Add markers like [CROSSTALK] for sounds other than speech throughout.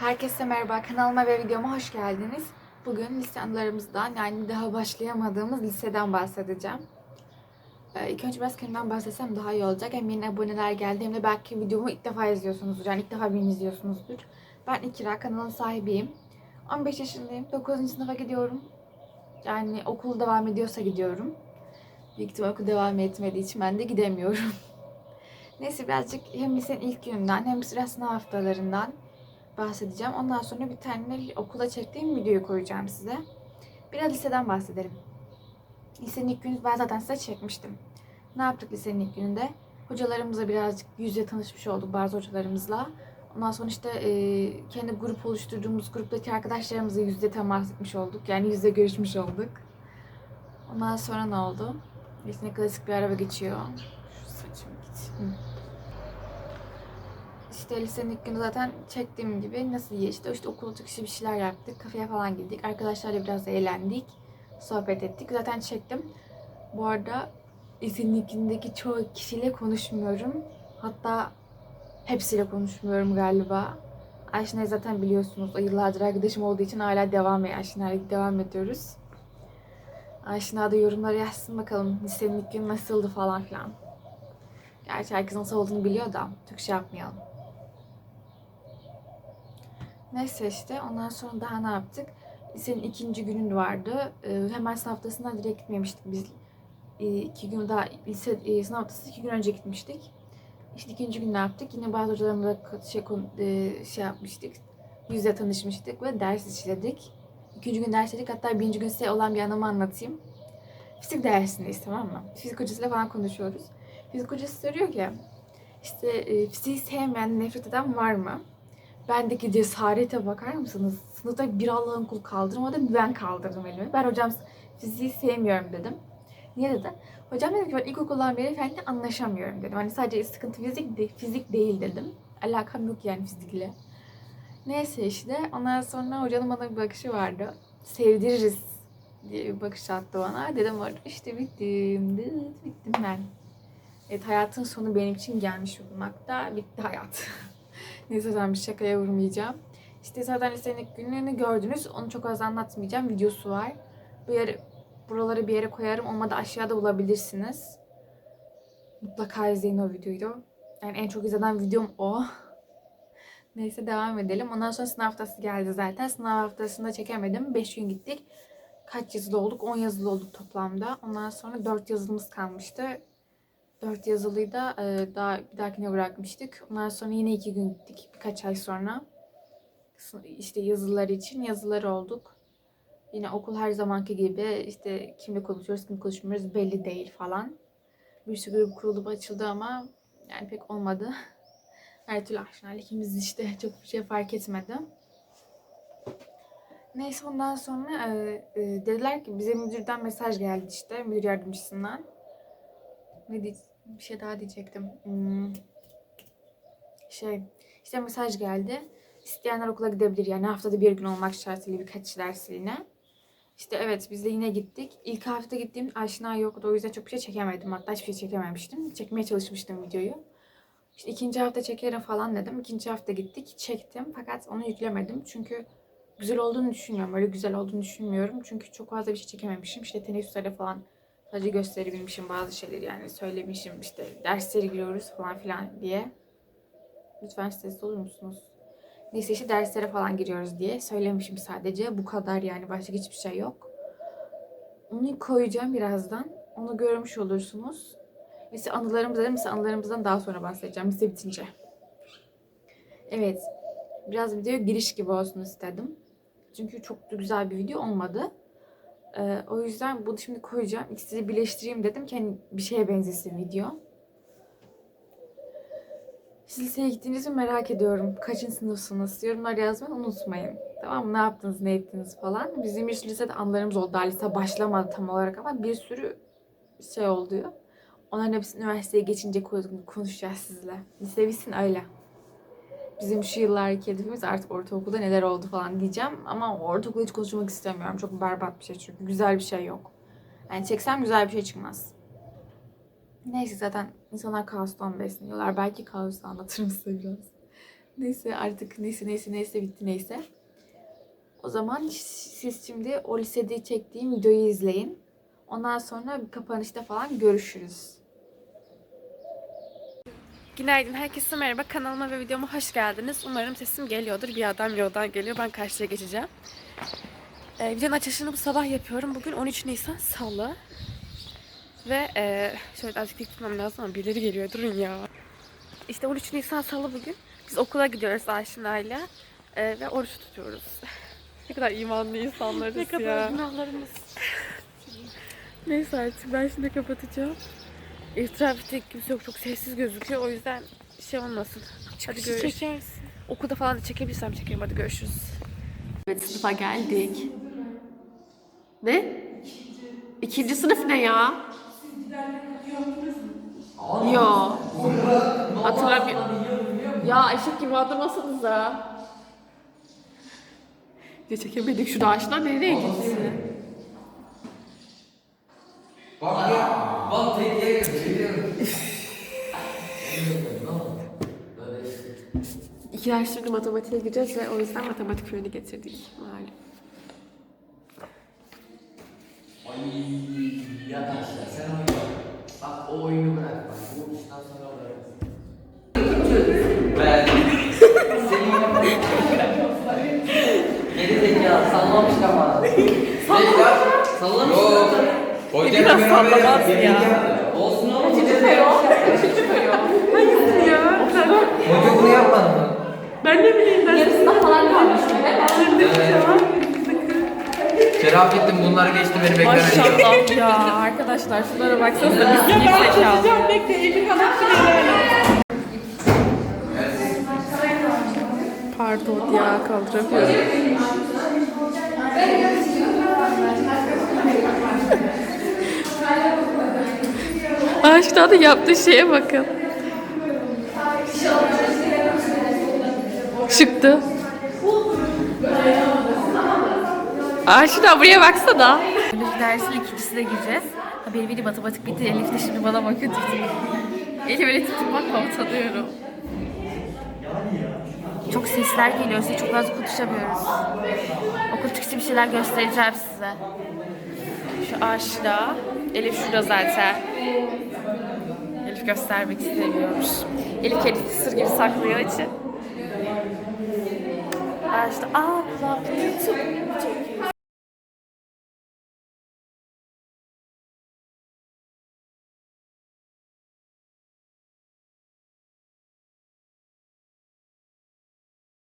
Herkese merhaba, kanalıma ve videoma hoş geldiniz. Bugün lise anılarımızdan yani daha başlayamadığımız liseden bahsedeceğim. Ee, ilk önce biraz kendimden bahsetsem daha iyi olacak. Hem yeni aboneler geldi hem de belki videomu ilk defa izliyorsunuzdur. Yani ilk defa beni izliyorsunuzdur. Ben İkra, kanalın sahibiyim. 15 yaşındayım, 9. sınıfa gidiyorum. Yani okul devam ediyorsa gidiyorum. Büyük ihtimal okul devam etmediği için ben de gidemiyorum. [LAUGHS] Neyse birazcık hem lisenin ilk gününden hem sıra sınav haftalarından bahsedeceğim. Ondan sonra bir tane okula çektiğim videoyu koyacağım size. Biraz liseden bahsedelim. Lisenin ilk günü ben zaten size çekmiştim. Ne yaptık lisenin ilk gününde? Hocalarımızla birazcık yüz yüze tanışmış olduk bazı hocalarımızla. Ondan sonra işte e, kendi grup oluşturduğumuz gruptaki arkadaşlarımızla yüz yüze temas etmiş olduk. Yani yüz yüze görüşmüş olduk. Ondan sonra ne oldu? Lisede klasik bir araba geçiyor. Şu saçım git. Hı. İşte lisenin ilk günü zaten çektiğim gibi nasıl geçti? İşte okul çıkışı bir şeyler yaptık. Kafeye falan gittik. Arkadaşlarla biraz eğlendik. Sohbet ettik. Zaten çektim. Bu arada günündeki çoğu kişiyle konuşmuyorum. Hatta hepsiyle konuşmuyorum galiba. Ayşe'yi zaten biliyorsunuz. O yıllardır arkadaşım olduğu için hala devam ediyor. Ayşe'yle devam ediyoruz. Ayşina da yorumlara yazsın bakalım lisenin ilk günü nasıldı falan filan. Gerçi herkes nasıl olduğunu biliyor da çok şey yapmayalım. Neyse işte ondan sonra daha ne yaptık? Lisenin ikinci günün vardı. Ee, hemen sınav haftasından direkt gitmemiştik biz. Ee, iki gün daha lise e, sınav haftası iki gün önce gitmiştik. İşte ikinci gün ne yaptık? Yine bazı hocalarımızla şey, e, şey yapmıştık. Yüzle tanışmıştık ve ders işledik. İkinci gün ders işledik. Hatta birinci gün size olan bir anımı anlatayım. Fizik dersindeyiz tamam mı? Fizik hocasıyla falan konuşuyoruz. Fizik hocası soruyor ki işte e, fiziği sevmeyen, nefret eden var mı? Bendeki cesarete bakar mısınız? Sınıfta bir Allah'ın kulu kaldırmadı, ben kaldırdım elimi. Ben hocam fiziği sevmiyorum dedim. Niye dedi? Hocam dedi ki ben ilkokuldan beri seninle anlaşamıyorum dedim. Hani sadece sıkıntı fizik, de, fizik değil dedim. Alakam yok yani fizikle. Neyse işte ondan sonra hocanın bana bir bakışı vardı. Sevdiririz diye bir bakış attı bana. Dedim orada işte bittim, bittim ben. Evet hayatın sonu benim için gelmiş bulunmakta. Bitti hayat. [LAUGHS] Neyse ben bir şakaya vurmayacağım. İşte zaten lisenin günlerini gördünüz. Onu çok az anlatmayacağım. Videosu var. Bu yere, buraları bir yere koyarım. Olmadı aşağıda bulabilirsiniz. Mutlaka izleyin o videoyu. Yani en çok izlenen videom o. [LAUGHS] Neyse devam edelim. Ondan sonra sınav haftası geldi zaten. Sınav haftasında çekemedim. 5 gün gittik. Kaç yazılı olduk? 10 yazılı olduk toplamda. Ondan sonra 4 yazılımız kalmıştı. 4 yazılıyı da e, daha bir dahakine bırakmıştık. Ondan sonra yine 2 gün gittik birkaç ay sonra. İşte yazılar için yazılar olduk. Yine okul her zamanki gibi işte kimle konuşuyoruz, kimle konuşmuyoruz belli değil falan. Bir sürü grup kurulup açıldı ama yani pek olmadı. [LAUGHS] Her türlü aşinalı ikimiz işte çok bir şey fark etmedi. Neyse ondan sonra e, e, dediler ki bize müdürden mesaj geldi işte müdür yardımcısından. Ne diye bir şey daha diyecektim. Hmm. Şey işte mesaj geldi. İsteyenler okula gidebilir yani haftada bir gün olmak şartıyla birkaç dersliğine. İşte evet biz de yine gittik. İlk hafta gittiğim aşina yoktu. O yüzden çok bir şey çekemedim. Hatta hiçbir şey çekememiştim. Çekmeye çalışmıştım videoyu. İşte ikinci hafta çekerim falan dedim. İkinci hafta gittik. Çektim. Fakat onu yüklemedim. Çünkü güzel olduğunu düşünmüyorum. Öyle güzel olduğunu düşünmüyorum. Çünkü çok fazla bir şey çekememişim. İşte teneffüslerde falan sadece gösterebilmişim bazı şeyleri yani söylemişim. işte derslere giriyoruz falan filan diye. Lütfen sesli olur musunuz? Neyse işte derslere falan giriyoruz diye söylemişim sadece. Bu kadar yani başka hiçbir şey yok. Onu koyacağım birazdan. Onu görmüş olursunuz. Lise anılarımız dedim. Lise anılarımızdan daha sonra bahsedeceğim. Lise bitince. Evet. Biraz video giriş gibi olsun istedim. Çünkü çok da güzel bir video olmadı. Ee, o yüzden bunu şimdi koyacağım. İkisini birleştireyim dedim ki hani bir şeye benzesin video. Siz liseye gittiğinizi merak ediyorum. Kaçıncı sınıfsınız? Yorumlar yazmayı unutmayın. Tamam mı? Ne yaptınız, ne ettiniz falan. Bizim bir sürü lisede anılarımız oldu. Daha lise başlamadı tam olarak ama bir sürü şey oldu. Onların hepsini üniversiteye geçince ko- konuşacağız sizle. Lise bitsin öyle. Bizim şu yıllarki hedefimiz artık ortaokulda neler oldu falan diyeceğim. Ama ortaokulda hiç konuşmak istemiyorum. Çok berbat bir şey çünkü. Güzel bir şey yok. Yani çeksem güzel bir şey çıkmaz. Neyse zaten insanlar kaostan besleniyorlar. Belki kaosu anlatırım size biraz. Neyse artık neyse neyse neyse bitti neyse. O zaman siz şimdi o lisede çektiğim videoyu izleyin. Ondan sonra bir kapanışta falan görüşürüz. Günaydın, herkese merhaba. Kanalıma ve videoma hoş geldiniz. Umarım sesim geliyordur. Bir adam yoldan geliyor. Ben karşıya geçeceğim. Ee, videonun açılışını bu sabah yapıyorum. Bugün 13 Nisan Salı. Ve e, şöyle azıcık tutmam lazım ama birileri geliyor. Durun ya. İşte 13 Nisan Salı bugün. Biz okula gidiyoruz Ayşina'yla. Ee, ve oruç tutuyoruz. [LAUGHS] ne kadar imanlı insanlarız Ne ya. kadar günahlarımız. [LAUGHS] Neyse artık ben şimdi kapatacağım. Trafikte kimse yok çok sessiz gözüküyor o yüzden şey olmasın. Hadi görüşürüz. çekersin. Okulda falan da çekebilirsem çekeyim hadi görüşürüz. Evet sınıfa geldik. Ne? İkinci sınıf ne ya? Yo. Hatırlamıyorum. Ya eşek gibi adırmasanız da. Ya çekemedik şu ağaçlar nereye gitti? Ya. Bak tekneye geliyorum. İki ders şimdi matematiğe gireceğiz ve o yüzden matematik ürünü getirdik. Malum. Ay yat aşağı sen oyna. Bak o oyunu bırak bak. Bu işten sonra bırakırsın. Ben. Senin oynamak [LAUGHS] Geri zekalı sallamış kafanı. Sallamış. Sallamış. Yok. Hocam Biraz sallamaz ya. Olsun oğlum. Üçüncü peyo. Üçüncü peyo. Hangisi ya? Hoca bunu yapmadı mı? Ben ne bileyim ben. Yarısında falan kalmış Şerafettin bunları geçti beni beklemedi. Maşallah ya arkadaşlar şunlara baksanıza biz geri zekalı. Bekle elini kanat Pardon ya kaldıramıyorum. Ağaçta da yaptığı şeye bakın. Çıktı. Ağaçta buraya baksana. Biyoloji dersinin ikincisine gireceğiz. Ha benim biri matematik bitti. Elif de şimdi bana bakıyor. Elif öyle tutmakla utanıyorum. Çok sesler geliyor. Size çok fazla konuşamıyoruz. Okul çıkışı bir şeyler göstereceğim size. Şu ağaçta. Elif şurada zaten. Elif göstermek istemiyormuş. Elif kendisi sır gibi saklıyor için. Ağaçta. Aa kulağım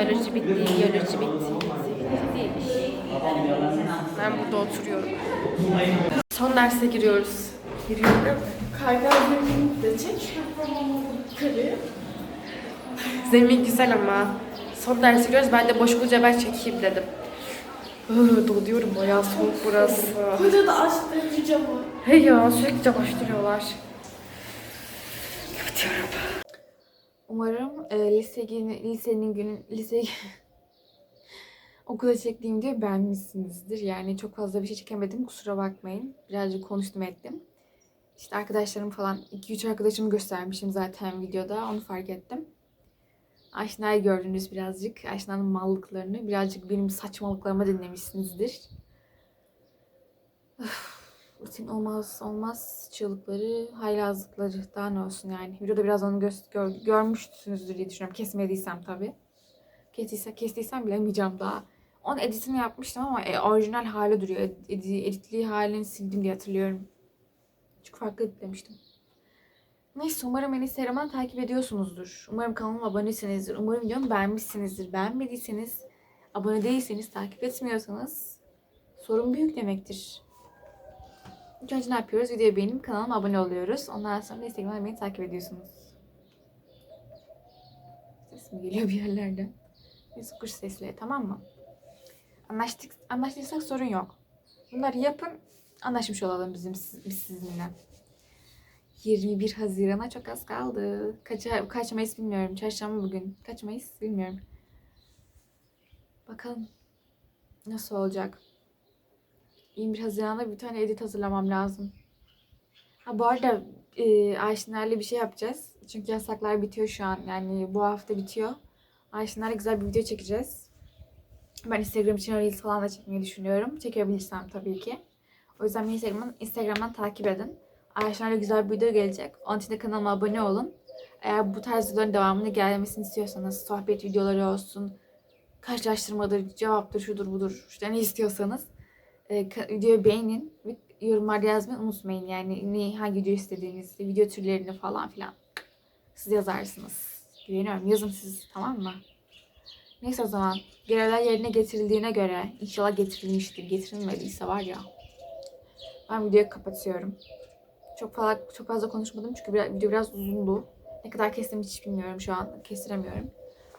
Biyoloji bitti, biyoloji bitti. Ben burada oturuyorum. Son derse giriyoruz. Giriyorum. Kaygan zeminini de çek. Yukarı. Zemin güzel ama. Son derse giriyoruz. Ben de boş bulunca ben çekeyim dedim. Iı, Donuyorum bayağı soğuk burası. Burada da açtı camı. Hey ya sürekli cam açtırıyorlar. Kapatıyorum. Umarım e, lise günü, lisenin günü, lise okula çektiğim video beğenmişsinizdir. Yani çok fazla bir şey çekemedim kusura bakmayın. Birazcık konuştum ettim. İşte arkadaşlarım falan 2-3 arkadaşımı göstermişim zaten videoda onu fark ettim. Aşina'yı gördünüz birazcık. Aşina'nın mallıklarını. Birazcık benim saçmalıklarımı dinlemişsinizdir. Öf, Rutin olmaz olmaz çığlıkları, haylazlıkları daha ne olsun yani. Videoda biraz onu gö- gör, görmüşsünüzdür diye düşünüyorum. Kesmediysem tabii. Kestiyse, kestiysem bilemeyeceğim daha. Onun editini yapmıştım ama e, orijinal hali duruyor. Ed, edi- editli halini sildim diye hatırlıyorum. Çok farklı editlemiştim. Neyse umarım beni Instagram'dan takip ediyorsunuzdur. Umarım kanalıma abonesinizdir. Umarım videomu beğenmişsinizdir. Beğenmediyseniz, abone değilseniz, takip etmiyorsanız sorun büyük demektir. İlk önce ne yapıyoruz? Videoyu beğenip kanalıma abone oluyoruz. Ondan sonra Instagram'dan beni takip ediyorsunuz. Ses mi geliyor bir yerlerden? Neyse kuş sesleri tamam mı? Anlaştık, anlaştıysak sorun yok. Bunları yapın. Anlaşmış olalım bizim biz sizinle. 21 Haziran'a çok az kaldı. Kaç, kaç Mayıs bilmiyorum. Çarşamba bugün. Kaç Mayıs bilmiyorum. Bakalım nasıl olacak. 21 Haziran'da bir tane edit hazırlamam lazım. Ha bu arada e, Ayşinler'le bir şey yapacağız. Çünkü yasaklar bitiyor şu an. Yani bu hafta bitiyor. Ayşenlerle güzel bir video çekeceğiz. Ben Instagram için Reels falan da çekmeyi düşünüyorum. Çekebilirsem tabii ki. O yüzden beni Instagram'dan, Instagram'dan takip edin. Ayşenlerle güzel bir video gelecek. Onun için de kanalıma abone olun. Eğer bu tarz videoların devamını gelmesini istiyorsanız, sohbet videoları olsun, karşılaştırmadır, cevaptır, şudur budur, işte ne istiyorsanız e, videoyu beğenin ve yorumlarda yazmayı unutmayın. Yani ne, hangi video istediğinizi, video türlerini falan filan. Siz yazarsınız. Güveniyorum. Yazın siz tamam mı? Neyse o zaman. Görevler yerine getirildiğine göre inşallah getirilmiştir. Getirilmediyse var ya. Ben videoyu kapatıyorum. Çok fazla çok fazla konuşmadım çünkü biraz, video biraz uzundu. Ne kadar kestim hiç bilmiyorum şu an. Kestiremiyorum.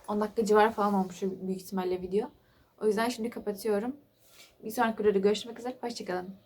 10 dakika civarı falan olmuş büyük ihtimalle video. O yüzden şimdi kapatıyorum. Bir sonraki videoda görüşmek üzere. Hoşçakalın.